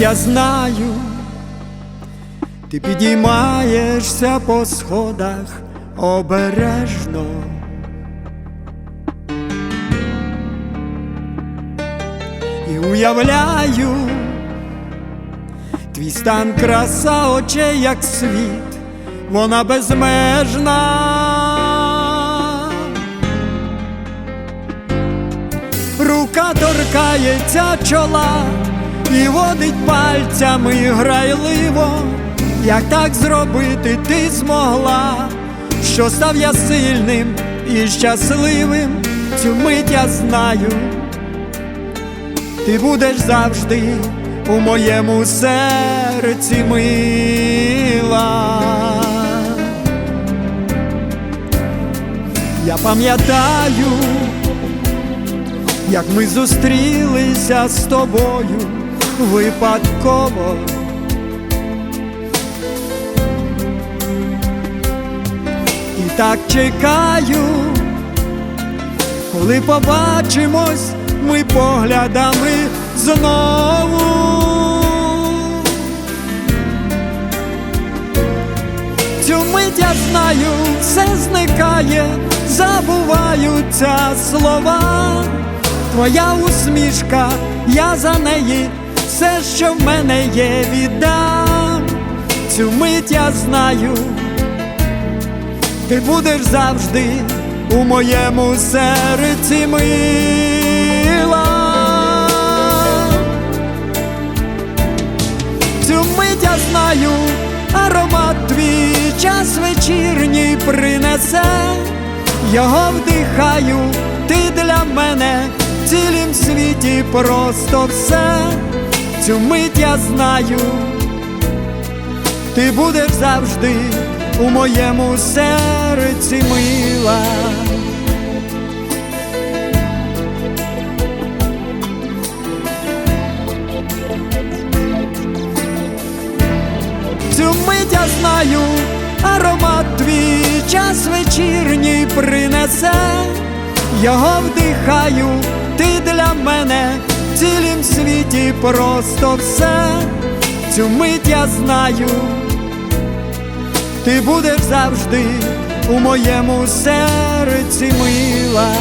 я знаю, ти підіймаєшся по сходах обережно. І уявляю твій стан краса очей, як світ, вона безмежна. Рука торкається чола і водить пальцями грайливо, як так зробити ти змогла, що став я сильним і щасливим, цю мить я знаю, ти будеш завжди у моєму серці мила. Я пам'ятаю як ми зустрілися з тобою випадково. І так чекаю, коли побачимось ми поглядами знову. Цю мить я знаю, все зникає, забуваються слова. Твоя усмішка, я за неї, все, що в мене є, віддам. Цю мить я знаю, ти будеш завжди у моєму серці мила. Цю мить я знаю, аромат твій час вечірній принесе, його вдихаю, ти для мене в цілім світі просто все, цю мить я знаю, ти будеш завжди у моєму серці мила. Цю мить я знаю, аромат твій час вечірній принесе, його вдихаю, ти для мене цілім світі просто все, цю мить я знаю, ти будеш завжди у моєму серці мила.